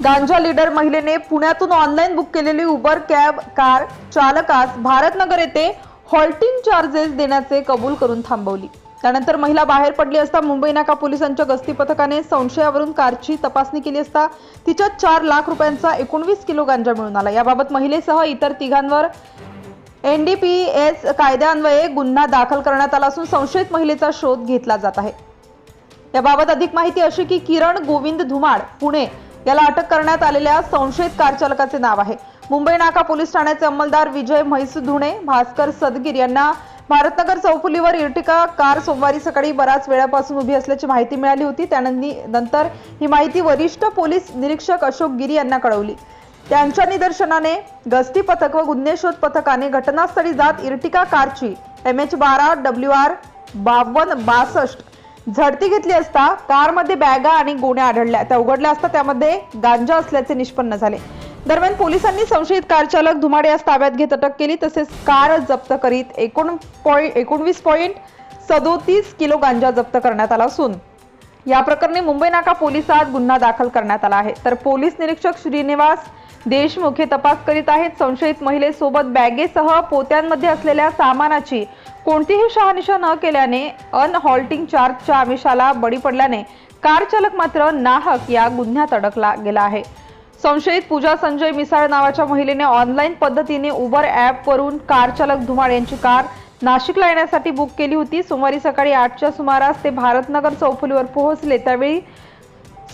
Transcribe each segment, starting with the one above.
गांजा लीडर महिलेने पुण्यातून ऑनलाईन बुक केलेली उबर कॅब कार चालकास भारतनगर येथे हॉल्टिंग चार्जेस देण्याचे कबूल करून थांबवली. त्यानंतर महिला बाहेर पडली असता मुंबई नाका पोलिसांच्या गस्ती पथकाने संशयावरून कारची तपासणी केली असता तिच्यात चार लाख रुपयांचा एकोणवीस किलो गांजा मिळून आला. याबाबत महिलेसह इतर तिघांवर एनडीपीएस कायद्यान्वये गुन्हा दाखल करण्यात आला असून संशयित महिलेचा शोध घेतला जात आहे. याबाबत अधिक माहिती अशी की किरण गोविंद धुमाड पुणे याला अटक करण्यात आलेल्या संशयित कारचालकाचे नाव आहे. मुंबई नाका पोलीस ठाण्याचे अंमलदार विजय म्हैस धुणे भास्कर सदगीर यांना भारतनगर चौफुलीवर इर्टिका कार सोमवारी सकाळी बराच वेळापासून उभी असल्याची माहिती मिळाली होती. त्यानंतर नंतर ही माहिती वरिष्ठ पोलीस निरीक्षक अशोक गिरी यांना कळवली. त्यांच्या निदर्शनाने गस्ती पथक व गुन्हे शोध पथकाने घटनास्थळी जात इर्टिका कारची एम एच बारा डब्ल्यू आर बावन्न बासष्ट झडती घेतली असता कारमध्ये बॅगा आणि गोण्या आढळल्या. त्या उघडल्या असता त्यामध्ये गांजा असल्याचे निष्पन्न झाले. दरम्यान पोलिसांनी संशयित कार चालक धुमाडे यास ताब्यात घेत अटक केली. तसेच कार जप्त करीत एकोण पॉईंट एकोणवीस पॉईंट सदोतीस किलो गांजा जप्त करण्यात आला असून या प्रकरणी मुंबई नाका पोलिसात गुन्हा दाखल करण्यात आला आहे. तर पोलीस निरीक्षक श्रीनिवास देशमुख हे तपास करीत आहेत. संशयित महिलेसोबत बॅगेसह पोत्यांमध्ये असलेल्या सामानाची कोणतीही शहानिशा न केल्याने अनहॉल्टिंग चार्जच्या आमिषाला बळी पडल्याने कार चालक मात्र नाहक या गुन्ह्यात अडकला गेला आहे. संशयित पूजा संजय मिसाळ नावाच्या महिलेने ऑनलाईन पद्धतीने उबर ॲपवरून कारचालक कार चालक धुमाळ यांची कार नाशिकला येण्यासाठी बुक केली होती. सोमवारी सकाळी आठच्या सुमारास ते भारतनगर चौफुलीवर पोहोचले. त्यावेळी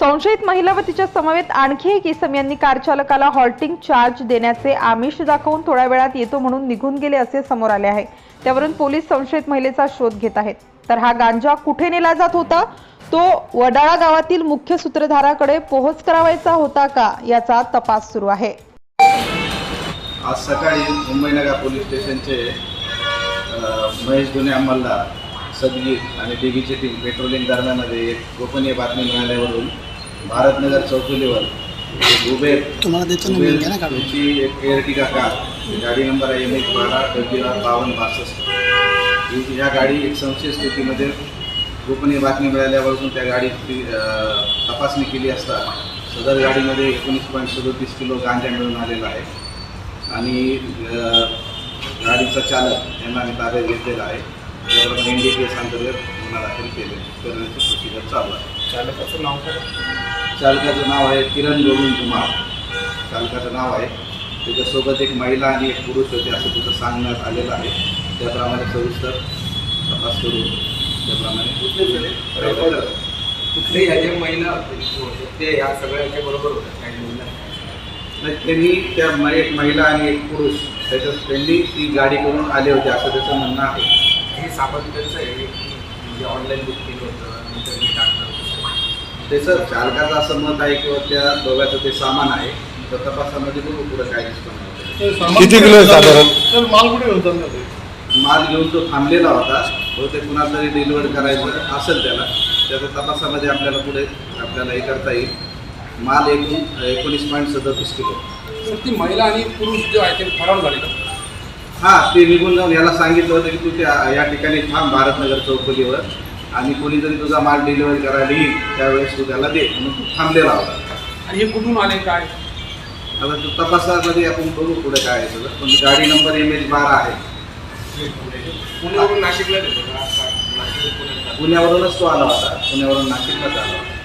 संशयित महिला व तिच्या समवेत आणखी एक इसम यांनी कार चालकाला हॉल्टिंग चार्ज देण्याचे आमिष दाखवून थोड्या वेळात येतो म्हणून निघून गेले असे समोर आले आहे. त्यावरून पोलीस संशयित महिलेचा शोध घेत आहेत. तर हा गांजा कुठे नेला जात होता? तो वडाळा गावातील मुख्य सूत्रधाराकडे पोहोच करावायचा होता का? याचा तपास सुरू आहे. आज सकाळी मुंबईनगर पोलीस स्टेशनचे महेश गुन्हे अंमलदार सदगीर आणि डीबीची टीम पेट्रोलिंग दरम्यानमध्ये एक गोपनीय बातमी मिळाल्यावरून भारतनगर एक उबेर देतो ना मी, घ्या ना उबेर काढून. ची एक एअरटिका कार गाडी नंबर आहे एम एच बारा डब्ल्यू आर बावन्न बासष्ट. ही ह्या गाडी एक संशय स्थितीमध्ये गोपनीय बातमी मिळाल्यावरून त्या गाडीची तपासणी केली असता सदर गाडीमध्ये एकोणीस पॉईंट सदोतीस किलो गांजा मिळून आलेला आहे. आणि गाडीचा चालक यांना आम्ही ताब्यात घेतलेला आहे. त्याप्रमाणे एन डी पी एस अंतर्गत गुन्हा दाखल केले. करण्याची प्रोसिजर चालू आहे. चालकाचं नाव काय? चालकाचं नाव आहे किरण गोविंद कुमार. चालकाचं नाव आहे. त्याच्यासोबत एक महिला आणि एक पुरुष होते असं तिथं सांगण्यात आलेलं आहे. त्याप्रमाणे सविस्तर तपास करून त्याप्रमाणे कुठले ह्या जे महिला ते ह्या सगळ्यांच्या बरोबर होत्या काही महिला? नाही, त्यांनी त्या एक महिला आणि एक पुरुष त्याच्यात त्यांनी ती गाडी करून आले होते असं त्याचं म्हणणं आहे. हे त्यांचं आहे की म्हणजे ऑनलाईन बुक केलं होतं मी टाकलं होतं. त्याचं चालकाचं असं मत आहे किंवा त्या दोघांचं ते सामान आहे तर तपासामध्ये बघू पुढं काय दिसतं. किती किलो आहे साधारण? तर माल कुठे होता ना ते माल घेऊन तो थांबलेला होता. बहुतेक कुणाला तरी डिलिव्हर करायचं असेल त्याला. त्याच्या तपासामध्ये आपल्याला पुढे आपल्याला हे करता येईल. माल एकूण एकोणीस पॉईंट सदतीस किलो. तर ती महिला आणि पुरुष जो आहे ते फरार झाले का? हां ते निघून जाऊन याला सांगितलं होतं की तू त्या या ठिकाणी थांब भारतनगर चौकलीवर. आणि कोणीतरी तुझा माल डिलिव्हरी करायला येईल त्यावेळेस तू त्याला दे. म्हणून तू थांबलेला होता. आणि हे कुठून आले काय? आता तो तपासामध्ये आपण बघू पुढे काय आहे सगळं. पण गाडी नंबर एम एच बारा आहे. पुण्यावरून नाशिकला देतो का? नाशिकहून पुण्याला. पुण्यावरूनच तो आला होता. पुण्यावरून नाशिकलाच आला होता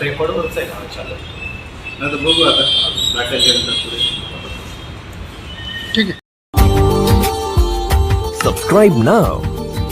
रेकॉर्डवरच आहे का चालक नाही तर बघू आता. दाखल केल्यानंतर पुढे. ठीक आहे. Subscribe now.